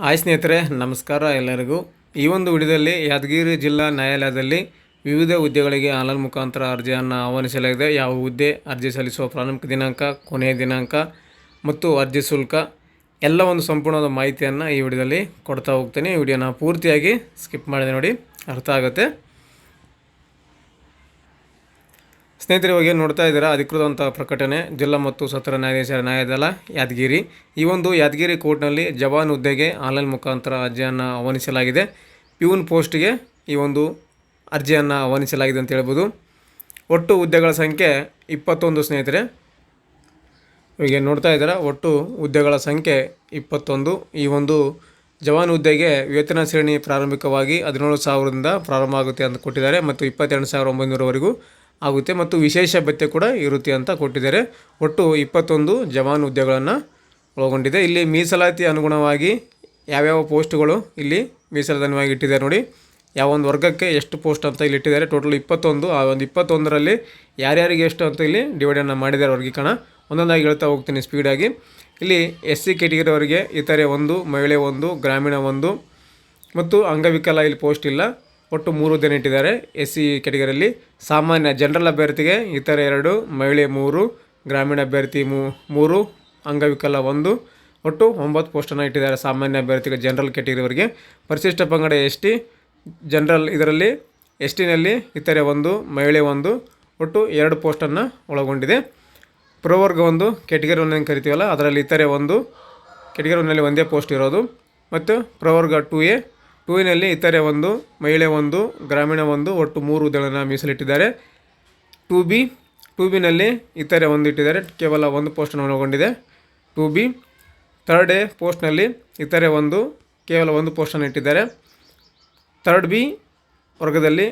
Hi ಸ್ನೇಹಿತರೆ, ನಮಸ್ಕಾರ ಎಲ್ಲರಿಗೂ. ಈ ಒಂದು ವಿಡಿಯೋದಲ್ಲಿ ಯಾದಗಿರಿ ಜಿಲ್ಲಾ ನ್ಯಾಯಾಲಯದಲ್ಲಿ ವಿವಿಧ ಹುದ್ದೆಗಳಿಗೆ ಆನ್ಲೈನ್ ಮುಖಾಂತರ ಅರ್ಜಿಯನ್ನು ಆಹ್ವಾನಿಸಲಾಗಿದೆ. ಯಾವ ಹುದ್ದೆ, ಅರ್ಜಿ ಸಲ್ಲಿಸುವ ಪ್ರಾರಂಭಿಕ ದಿನಾಂಕ, ಕೊನೆಯ ದಿನಾಂಕ ಮತ್ತು ಅರ್ಜಿ ಶುಲ್ಕ ಎಲ್ಲ ಒಂದು ಸಂಪೂರ್ಣವಾದ ಮಾಹಿತಿಯನ್ನು ಈ ವಿಡಿಯೋದಲ್ಲಿ ಕೊಡ್ತಾ ಹೋಗ್ತೀನಿ. ವಿಡಿಯೋನ ಪೂರ್ತಿಯಾಗಿ ಸ್ಕಿಪ್ ಮಾಡಿದೆ ನೋಡಿ, ಅರ್ಥ ಆಗುತ್ತೆ. ಸ್ನೇಹಿತರೆ, ಇವಾಗ ಏನು ನೋಡ್ತಾ ಇದ್ದೀರಾ? ಅಧಿಕೃತವಂಥ ಪ್ರಕಟಣೆ. ಜಿಲ್ಲಾ ಮತ್ತು ಸತ್ರ ನ್ಯಾಯಾಧೀಶರ ನ್ಯಾಯಾಲಯ ಯಾದಗಿರಿ. ಈ ಒಂದು ಯಾದಗಿರಿ ಕೋರ್ಟ್ನಲ್ಲಿ ಜವಾನ್ ಹುದ್ದೆಗೆ ಆನ್ಲೈನ್ ಮುಖಾಂತರ ಅರ್ಜಿಯನ್ನು ಆಹ್ವಾನಿಸಲಾಗಿದೆ. ಪ್ಯೂನ್ ಪೋಸ್ಟ್ಗೆ ಈ ಒಂದು ಅರ್ಜಿಯನ್ನು ಆಹ್ವಾನಿಸಲಾಗಿದೆ ಅಂತ ಹೇಳ್ಬೋದು. ಒಟ್ಟು ಹುದ್ದೆಗಳ ಸಂಖ್ಯೆ ಇಪ್ಪತ್ತೊಂದು ಸ್ನೇಹಿತರೆ. ಇವಾಗ ನೋಡ್ತಾ ಇದ್ದೀರಾ? ಒಟ್ಟು ಹುದ್ದೆಗಳ ಸಂಖ್ಯೆ ಇಪ್ಪತ್ತೊಂದು. ಈ ಒಂದು ಜವಾನ್ ಹುದ್ದೆಗೆ ವೇತನ ಶ್ರೇಣಿ ಪ್ರಾರಂಭಿಕವಾಗಿ ಹದಿನೇಳು ಸಾವಿರದಿಂದ ಪ್ರಾರಂಭ ಆಗುತ್ತೆ ಅಂತ ಕೊಟ್ಟಿದ್ದಾರೆ. ಮತ್ತು ಇಪ್ಪತ್ತೆರಡು ಸಾವಿರ ಒಂಬೈನೂರವರೆಗೂ ಆಗುತ್ತೆ ಮತ್ತು ವಿಶೇಷ ಭತ್ಯೆ ಕೂಡ ಇರುತ್ತೆ ಅಂತ ಕೊಟ್ಟಿದ್ದಾರೆ. ಒಟ್ಟು ಇಪ್ಪತ್ತೊಂದು ಜವಾನ್ ಹುದ್ದೆಗಳನ್ನು ಒಳಗೊಂಡಿದೆ. ಇಲ್ಲಿ ಮೀಸಲಾತಿ ಅನುಗುಣವಾಗಿ ಯಾವ್ಯಾವ ಪೋಸ್ಟ್ಗಳು ಇಲ್ಲಿ ಮೀಸಲಾತನವಾಗಿ ಇಟ್ಟಿದ್ದಾರೆ ನೋಡಿ. ಯಾವ ಒಂದು ವರ್ಗಕ್ಕೆ ಎಷ್ಟು ಪೋಸ್ಟ್ ಅಂತ ಇಲ್ಲಿ ಇಟ್ಟಿದ್ದಾರೆ. ಟೋಟಲ್ ಇಪ್ಪತ್ತೊಂದು. ಆ ಒಂದು ಇಪ್ಪತ್ತೊಂದರಲ್ಲಿ ಯಾರ್ಯಾರಿಗೆ ಎಷ್ಟು ಅಂತ ಇಲ್ಲಿ ಡಿವೈಡನ್ನು ಮಾಡಿದ್ದಾರೆ ವರ್ಗೀಕರಣ. ಒಂದೊಂದಾಗಿ ಹೇಳ್ತಾ ಹೋಗ್ತೀನಿ ಸ್ಪೀಡಾಗಿ ಇಲ್ಲಿ ಎಸ್ ಸಿ ಕೆಟಗರಿಯವರಿಗೆ ಇತರೆ ಒಂದು, ಮಹಿಳೆ ಒಂದು, ಗ್ರಾಮೀಣ ಒಂದು ಮತ್ತು ಅಂಗವಿಕಲ ಇಲ್ಲಿ ಪೋಸ್ಟ್ ಇಲ್ಲ. ಒಟ್ಟು ಮೂರು ಹುದ್ದೆನ ಇಟ್ಟಿದ್ದಾರೆ. ಎಸ್ ಸಿ ಕೆಟಗರಿಯಲ್ಲಿ ಸಾಮಾನ್ಯ ಜನರಲ್ ಅಭ್ಯರ್ಥಿಗೆ ಇತರ ಎರಡು, ಮಹಿಳೆ ಮೂರು, ಗ್ರಾಮೀಣ ಅಭ್ಯರ್ಥಿ ಮೂ, ಮೂರು, ಅಂಗವಿಕಲ ಒಂದು. ಒಟ್ಟು ಒಂಬತ್ತು ಪೋಸ್ಟನ್ನು ಇಟ್ಟಿದ್ದಾರೆ ಸಾಮಾನ್ಯ ಅಭ್ಯರ್ಥಿಗೆ ಜನರಲ್ ಕೆಟಗರಿವರೆಗೆ ಪರಿಶಿಷ್ಟ ಪಂಗಡ ಎಸ್ ಟಿ ಜನರಲ್ ಇದರಲ್ಲಿ ಎಸ್ ಟಿನಲ್ಲಿ ಇತರೆ ಒಂದು, ಮಹಿಳೆ ಒಂದು, ಒಟ್ಟು ಎರಡು ಪೋಸ್ಟನ್ನು ಒಳಗೊಂಡಿದೆ. ಪ್ರವರ್ಗ ಒಂದು ಕೆಟಗರಿ ಒಂದನ್ನು ಕರಿತೀವಲ್ಲ, ಅದರಲ್ಲಿ ಇತರೆ ಒಂದು ಕೆಟಗರಿ ಒಂದಲ್ಲಿ ಒಂದೇ ಪೋಸ್ಟ್ ಇರೋದು. ಮತ್ತು ಪ್ರವರ್ಗ ಟು ಎ ಟೂ ಇತರೆ ಒಂದು, ಮಹಿಳೆ ಒಂದು, ಗ್ರಾಮೀಣ ಒಂದು, ಒಟ್ಟು ಮೂರು ಹುದ್ದೆಗಳನ್ನು ಮೀಸಲಿಟ್ಟಿದ್ದಾರೆ. ಟು ಬಿ ಟು ಬಿನಲ್ಲಿ ಇತರೆ ಒಂದು ಇಟ್ಟಿದ್ದಾರೆ. ಕೇವಲ ಒಂದು ಪೋಸ್ಟನ್ನು ಒಳಗೊಂಡಿದೆ. ಟು ಬಿ ಥರ್ಡ್ ಎ ಪೋಸ್ಟ್ನಲ್ಲಿ ಇತರೆ ಒಂದು, ಕೇವಲ ಒಂದು ಪೋಸ್ಟನ್ನು ಇಟ್ಟಿದ್ದಾರೆ. ಥರ್ಡ್ ಬಿ ವರ್ಗದಲ್ಲಿ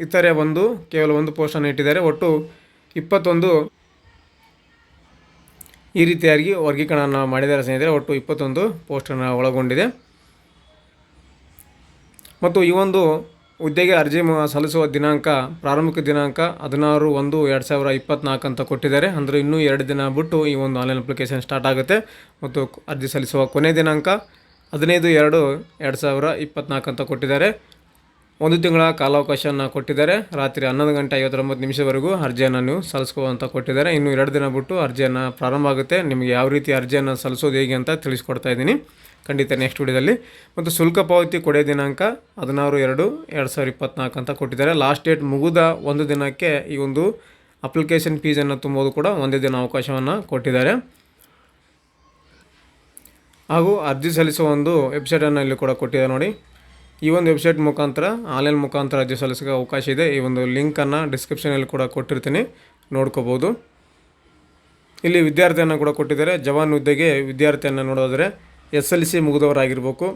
ಇತರೆ ಒಂದು, ಕೇವಲ ಒಂದು ಪೋಸ್ಟನ್ನು ಇಟ್ಟಿದ್ದಾರೆ. ಒಟ್ಟು ಇಪ್ಪತ್ತೊಂದು ಈ ರೀತಿಯಾಗಿ ವರ್ಗೀಕರಣ ಮಾಡಿದ್ದಾರೆ ಸ್ನೇಹಿತರೆ. ಒಟ್ಟು ಇಪ್ಪತ್ತೊಂದು ಪೋಸ್ಟನ್ನು ಒಳಗೊಂಡಿದೆ. ಮತ್ತು ಈ ಒಂದು ಹುದ್ದೆಗೆ ಅರ್ಜಿ ಸಲ್ಲಿಸುವ ದಿನಾಂಕ, ಪ್ರಾರಂಭಿಕ ದಿನಾಂಕ ಹದಿನಾರು ಒಂದು ಎರಡು ಸಾವಿರ ಇಪ್ಪತ್ನಾಲ್ಕು ಅಂತ ಕೊಟ್ಟಿದ್ದಾರೆ. ಅಂದರೆ ಇನ್ನೂ ಎರಡು ದಿನ ಬಿಟ್ಟು ಈ ಒಂದು ಆನ್ಲೈನ್ ಅಪ್ಲಿಕೇಶನ್ ಸ್ಟಾರ್ಟ್ ಆಗುತ್ತೆ. ಮತ್ತು ಅರ್ಜಿ ಸಲ್ಲಿಸುವ ಕೊನೆ ದಿನಾಂಕ ಹದಿನೈದು ಎರಡು ಎರಡು ಸಾವಿರ ಇಪ್ಪತ್ನಾಲ್ಕು ಅಂತ ಕೊಟ್ಟಿದ್ದಾರೆ. ಒಂದು ತಿಂಗಳ ಕಾಲಾವಕಾಶವನ್ನು ಕೊಟ್ಟಿದ್ದಾರೆ. ರಾತ್ರಿ ಹನ್ನೊಂದು ಗಂಟೆ ಐವತ್ತೊಂಬತ್ತು ನಿಮಿಷವರೆಗೂ ಅರ್ಜಿಯನ್ನು ನೀವು ಸಲ್ಲಿಸ್ಕೋ ಅಂತ ಕೊಟ್ಟಿದ್ದಾರೆ. ಇನ್ನು ಎರಡು ದಿನ ಬಿಟ್ಟು ಅರ್ಜಿಯನ್ನು ಪ್ರಾರಂಭ ಆಗುತ್ತೆ. ನಿಮಗೆ ಯಾವ ರೀತಿ ಅರ್ಜಿಯನ್ನು ಸಲ್ಲಿಸೋದು ಹೇಗೆ ಅಂತ ತಿಳಿಸ್ಕೊಡ್ತಾ ಇದ್ದೀನಿ. ಖಂಡಿತ ನೆಕ್ಸ್ಟ್ ವಿಡಿಯೋದಲ್ಲಿ. ಮತ್ತು ಶುಲ್ಕ ಪಾವತಿ ಕೊಡೆಯ ದಿನಾಂಕ ಹದಿನಾರು ಎರಡು ಎರಡು ಸಾವಿರ ಇಪ್ಪತ್ನಾಲ್ಕು ಅಂತ ಕೊಟ್ಟಿದ್ದಾರೆ. ಲಾಸ್ಟ್ ಡೇಟ್ ಮುಗಿದ ಒಂದು ದಿನಕ್ಕೆ ಈ ಒಂದು ಅಪ್ಲಿಕೇಶನ್ ಫೀಸನ್ನು ತುಂಬೋದು ಕೂಡ ಒಂದೇ ದಿನ ಅವಕಾಶವನ್ನು ಕೊಟ್ಟಿದ್ದಾರೆ. ಹಾಗೂ ಅರ್ಜಿ ಸಲ್ಲಿಸುವ ಒಂದು ವೆಬ್ಸೈಟನ್ನು ಇಲ್ಲಿ ಕೂಡ ಕೊಟ್ಟಿದ್ದಾರೆ ನೋಡಿ. ಈ ಒಂದು ವೆಬ್ಸೈಟ್ ಮುಖಾಂತರ ಆನ್ಲೈನ್ ಮುಖಾಂತರ ಅರ್ಜಿ ಸಲ್ಲಿಸೋಕೆ ಅವಕಾಶ ಇದೆ. ಈ ಒಂದು ಲಿಂಕನ್ನು ಡಿಸ್ಕ್ರಿಪ್ಷನಲ್ಲಿ ಕೂಡ ಕೊಟ್ಟಿರ್ತೀನಿ. ನೋಡ್ಕೋಬೋದು. ಇಲ್ಲಿ ವಿದ್ಯಾರ್ಥಿಯನ್ನು ಕೂಡ ಕೊಟ್ಟಿದ್ದಾರೆ. ಜವಾನ್ ಹುದ್ದೆಗೆ ವಿದ್ಯಾರ್ಥಿಯನ್ನು ನೋಡೋದ್ರೆ ಎಸ್ ಎಲ್ ಸಿ ಮುಗಿದವರಾಗಿರ್ಬೇಕು.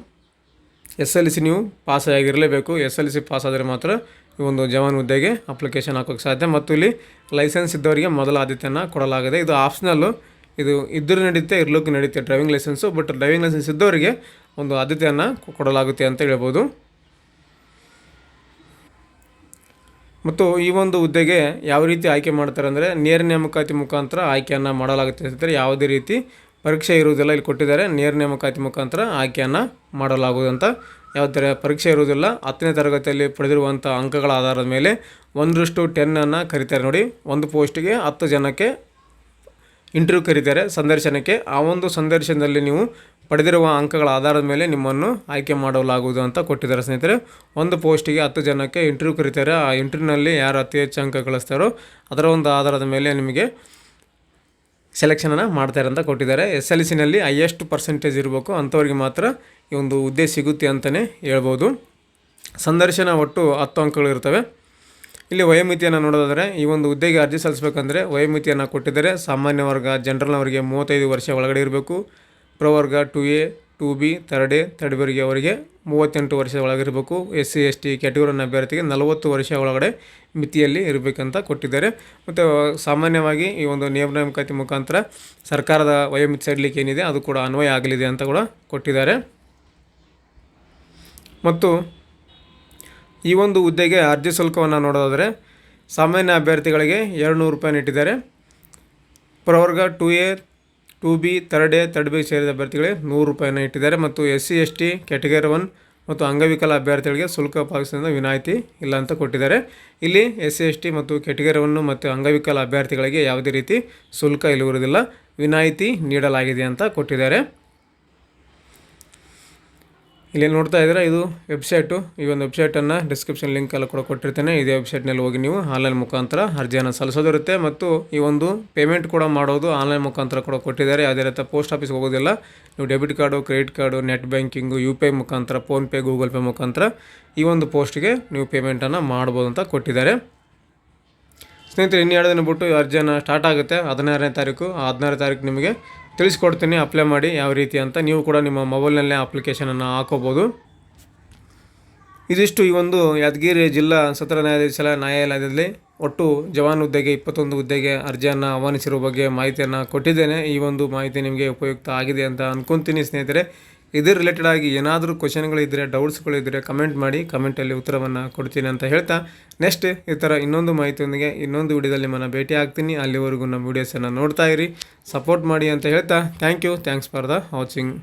ಎಸ್ ಎಲ್ ಸಿ ನೀವು ಪಾಸ್ ಆಗಿರಲೇಬೇಕು. ಎಸ್ ಎಲ್ ಸಿ ಪಾಸ್ ಆದರೆ ಮಾತ್ರ ಈ ಒಂದು ಜವಾನ್ ಹುದ್ದೆಗೆ ಅಪ್ಲಿಕೇಶನ್ ಹಾಕೋಕ್ಕೆ ಸಾಧ್ಯ. ಮತ್ತು ಇಲ್ಲಿ ಲೈಸೆನ್ಸ್ ಇದ್ದವರಿಗೆ ಮೊದಲ ಆದ್ಯತೆಯನ್ನು ಕೊಡಲಾಗಿದೆ. ಇದು ಆಪ್ಷನಲ್ಲು ಇದು ಇದ್ದರೂ ನಡೀತೆ, ಇರ್ಲಿಕ್ಕೆ ನಡೀತೆ driving licence but driving licence ಇದ್ದವರಿಗೆ ಒಂದು ಆದ್ಯತೆಯನ್ನು ಕೊಡಲಾಗುತ್ತೆ ಅಂತ ಹೇಳ್ಬೋದು. ಮತ್ತು ಈ ಒಂದು ಹುದ್ದೆಗೆ ಯಾವ ರೀತಿ ಆಯ್ಕೆ ಮಾಡ್ತಾರೆ ಅಂದರೆ ನೇರ ನೇಮಕಾತಿ ಮುಖಾಂತರ ಆಯ್ಕೆಯನ್ನು ಮಾಡಲಾಗುತ್ತೆ ಅಂತಂದರೆ ಯಾವುದೇ ರೀತಿ ಪರೀಕ್ಷೆ ಇರುವುದಿಲ್ಲ, ಇಲ್ಲಿ ಕೊಟ್ಟಿದ್ದಾರೆ ನೇರ ನೇಮಕಾತಿ ಮುಖಾಂತರ ಆಯ್ಕೆಯನ್ನು ಮಾಡಲಾಗುವುದು ಅಂತ. ಥರ ಪರೀಕ್ಷೆ ಇರುವುದಿಲ್ಲ, ಹತ್ತನೇ ತರಗತಿಯಲ್ಲಿ ಪಡೆದಿರುವಂಥ ಅಂಕಗಳ ಆಧಾರದ ಮೇಲೆ ಒಂದರಷ್ಟು ಟೆನ್ನನ್ನು ಕರೀತಾರೆ ನೋಡಿ. ಒಂದು ಪೋಸ್ಟಿಗೆ ಹತ್ತು ಜನಕ್ಕೆ ಇಂಟರ್ವ್ಯೂ ಕರೀತಾರೆ. ಸಂದರ್ಶನಕ್ಕೆ. ಆ ಒಂದು ಸಂದರ್ಶನದಲ್ಲಿ ನೀವು ಪಡೆದಿರುವ ಅಂಕಗಳ ಆಧಾರದ ಮೇಲೆ ನಿಮ್ಮನ್ನು ಆಯ್ಕೆ ಮಾಡಲಾಗುವುದು ಅಂತ ಕೊಟ್ಟಿದ್ದಾರೆ ಸ್ನೇಹಿತರೆ. ಒಂದು ಪೋಸ್ಟಿಗೆ ಹತ್ತು ಜನಕ್ಕೆ ಇಂಟರ್ವ್ಯೂ ಕರೀತಾರೆ. ಆ ಇಂಟರ್ವ್ಯೂನಲ್ಲಿ ಯಾರು ಅತಿ ಹೆಚ್ಚು ಅಂಕ ಗಳಿಸ್ತಾರೋ ಅದರ ಒಂದು ಆಧಾರದ ಮೇಲೆ ನಿಮಗೆ ಸೆಲೆಕ್ಷನನ್ನು ಮಾಡ್ತಾರೆ ಅಂತ ಕೊಟ್ಟಿದ್ದಾರೆ. ಎಸ್ ಎಲ್ ಸಿನಲ್ಲಿ ಹೈಯೆಸ್ಟ್ ಪರ್ಸೆಂಟೇಜ್ ಇರಬೇಕು. ಅಂಥವ್ರಿಗೆ ಮಾತ್ರ ಈ ಒಂದು ಹುದ್ದೆ ಸಿಗುತ್ತೆ ಅಂತಲೇ ಹೇಳ್ಬೋದು. ಸಂದರ್ಶನ ಒಟ್ಟು ಹತ್ತು ಅಂಕಗಳು ಇರ್ತವೆ ಇಲ್ಲಿ ವಯೋಮಿತಿಯನ್ನು ನೋಡೋದಾದರೆ, ಈ ಒಂದು ಹುದ್ದೆಗೆ ಅರ್ಜಿ ಸಲ್ಲಿಸಬೇಕಂದ್ರೆ ವಯೋಮಿತಿಯನ್ನು ಕೊಟ್ಟಿದ್ದಾರೆ. ಸಾಮಾನ್ಯ ವರ್ಗ ಜನರಲ್ನವರಿಗೆ ಮೂವತ್ತೈದು ವರ್ಷ ಒಳಗಡೆ ಇರಬೇಕು. ಪ್ರವರ್ಗ two A, two B third A third ಬಿರಿಗೆ ಅವರಿಗೆ ಮೂವತ್ತೆಂಟು ವರ್ಷ ಒಳಗಿರಬೇಕು ಎಸ್ ಸಿ, ಎಸ್ ಟಿ ಕ್ಯಾಟಗರಿನ ಅಭ್ಯರ್ಥಿಗೆ ನಲವತ್ತು ವರ್ಷ ಒಳಗಡೆ ಮಿತಿಯಲ್ಲಿ ಇರಬೇಕಂತ ಕೊಟ್ಟಿದ್ದಾರೆ. ಮತ್ತು ಸಾಮಾನ್ಯವಾಗಿ ಈ ಒಂದು ನಿಯಮ ನೇಮಕಾತಿ ಮುಖಾಂತರ ಸರ್ಕಾರದ ವಯೋಮಿತಿ ಸಡಿಲಿಕೆ ಏನಿದೆ, ಅದು ಕೂಡ ಅನ್ವಯ ಆಗಲಿದೆ ಅಂತ ಕೂಡ ಕೊಟ್ಟಿದ್ದಾರೆ. ಮತ್ತು ಈ ಒಂದು ಹುದ್ದೆಗೆ ಅರ್ಜಿ ಶುಲ್ಕವನ್ನು ನೋಡೋದಾದರೆ ಸಾಮಾನ್ಯ ಅಭ್ಯರ್ಥಿಗಳಿಗೆ ಎರಡು ನೂರು ರೂಪಾಯಿ ಇಟ್ಟಿದ್ದಾರೆ ಪ್ರವರ್ಗ two A two B third A third B ಸೇರಿದ ಅಭ್ಯರ್ಥಿಗಳಿಗೆ ನೂರು ರೂಪಾಯಿನ ಇಟ್ಟಿದ್ದಾರೆ ಮತ್ತು S C S T category one ಮತ್ತು ಅಂಗವಿಕಲ ಅಭ್ಯರ್ಥಿಗಳಿಗೆ ಶುಲ್ಕ ಪಾವತಿಸಿದ ವಿನಾಯಿತಿ ಇಲ್ಲ ಅಂತ ಕೊಟ್ಟಿದ್ದಾರೆ. ಇಲ್ಲಿ ಎಸ್ ಸಿ ಎಸ್ ಟಿ ಮತ್ತು ಕ್ಯಾಟಗರಿ ಒನ್ ಮತ್ತು ಅಂಗವಿಕಲ ಅಭ್ಯರ್ಥಿಗಳಿಗೆ ಯಾವುದೇ ರೀತಿ ಶುಲ್ಕ ಇರುವುದಿಲ್ಲ ವಿನಾಯಿತಿ ನೀಡಲಾಗಿದೆ ಅಂತ ಕೊಟ್ಟಿದ್ದಾರೆ. ಇಲ್ಲಿ ನೋಡ್ತಾ ಇದ್ದೀರಾ? ಇದು ವೆಬ್ಸೈಟು ಈ ಒಂದು ವೆಬ್ಸೈಟನ್ನು ಡಿಸ್ಕ್ರಿಪ್ಷನ್ ಲಿಂಕ್ ಎಲ್ಲ ಕೂಡ ಕೊಟ್ಟಿರ್ತೇನೆ. ಇದೇ ವೆಬ್ಸೈಟ್ನಲ್ಲಿ ಹೋಗಿ ನೀವು ಆನ್ಲೈನ್ ಮುಖಾಂತರ ಅರ್ಜಿಯನ್ನು ಸಲ್ಲಿಸೋದಿರುತ್ತೆ. ಮತ್ತು ಈ ಒಂದು ಪೇಮೆಂಟ್ ಕೂಡ ಮಾಡೋದು ಆನ್ಲೈನ್ ಮುಖಾಂತರ ಕೂಡ ಕೊಟ್ಟಿದ್ದಾರೆ. ಯಾವುದೇ ರೀತಿ ಪೋಸ್ಟ್ ಆಫೀಸ್ಗೆ ಹೋಗೋದಿಲ್ಲ. ನೀವು debit card credit card net banking U P I ಮುಖಾಂತರ ಫೋನ್ಪೇ ಗೂಗಲ್ ಪೇ ಮುಖಾಂತರ ಈ ಒಂದು ಪೋಸ್ಟ್ಗೆ ನೀವು ಪೇಮೆಂಟನ್ನು ಮಾಡ್ಬೋದು ಅಂತ ಕೊಟ್ಟಿದ್ದಾರೆ. ಸ್ನೇಹಿತರೆ ಇನ್ನೆರಡು ದಿನ ಬಿಟ್ಟು ಅರ್ಜಿಯನ್ನು ಸ್ಟಾರ್ಟ್ ಆಗುತ್ತೆ. ಹದಿನಾರನೇ ತಾರೀಕು. ಆ ಹದಿನಾರನೇ ತಾರೀಕು ನಿಮಗೆ ತಿಳಿಸ್ಕೊಡ್ತೀನಿ ಅಪ್ಲೈ ಮಾಡಿ ಯಾವ ರೀತಿ ಅಂತ. ನೀವು ಕೂಡ ನಿಮ್ಮ ಮೊಬೈಲ್ನಲ್ಲೇ ಅಪ್ಲಿಕೇಶನನ್ನು ಹಾಕೋಬೋದು. ಇದಿಷ್ಟು ಈ ಒಂದು ಯಾದಗಿರಿ ಜಿಲ್ಲಾ ಸತ್ರ ನ್ಯಾಯಾಧೀಶರ ನ್ಯಾಯಾಲಯದಲ್ಲಿ ಒಟ್ಟು ಜವಾನ್ ಹುದ್ದೆಗೆ ಇಪ್ಪತ್ತೊಂದು ಹುದ್ದೆಗೆ ಅರ್ಜಿಯನ್ನು ಆಹ್ವಾನಿಸಿರುವ ಬಗ್ಗೆ ಮಾಹಿತಿಯನ್ನು ಕೊಟ್ಟಿದ್ದೇನೆ. ಈ ಒಂದು ಮಾಹಿತಿ ನಿಮಗೆ ಉಪಯುಕ್ತ ಆಗಿದೆ ಅಂತ ಅಂದ್ಕೊತೀನಿ ಸ್ನೇಹಿತರೆ. ಇದ್ರ ರಿಲೇಟೆಡ್ ಆಗಿ ಏನಾದರೂ ಕ್ವಶನ್ಗಳಿದ್ದರೆ ಡೌಟ್ಸ್ಗಳಿದ್ದರೆ ಕಮೆಂಟ್ ಮಾಡಿ ಕಮೆಂಟಲ್ಲಿ ಉತ್ತರವನ್ನು ಕೊಡ್ತೀನಿ ಅಂತ ಹೇಳ್ತಾ. ನೆಕ್ಸ್ಟ್ ಈ ಥರ ಇನ್ನೊಂದು ಮಾಹಿತಿಯೊಂದಿಗೆ ಇನ್ನೊಂದು ವಿಡಿಯೋದಲ್ಲಿ ನಿಮ್ಮನ್ನು ಭೇಟಿ ಆಗ್ತೀನಿ. ಅಲ್ಲಿವರೆಗೂ ನಮ್ಮ ವೀಡಿಯೋಸನ್ನು ನೋಡ್ತಾ ಇರಿ. ಸಪೋರ್ಟ್ ಮಾಡಿ ಅಂತ ಹೇಳ್ತಾ. Thank you thanks for the watching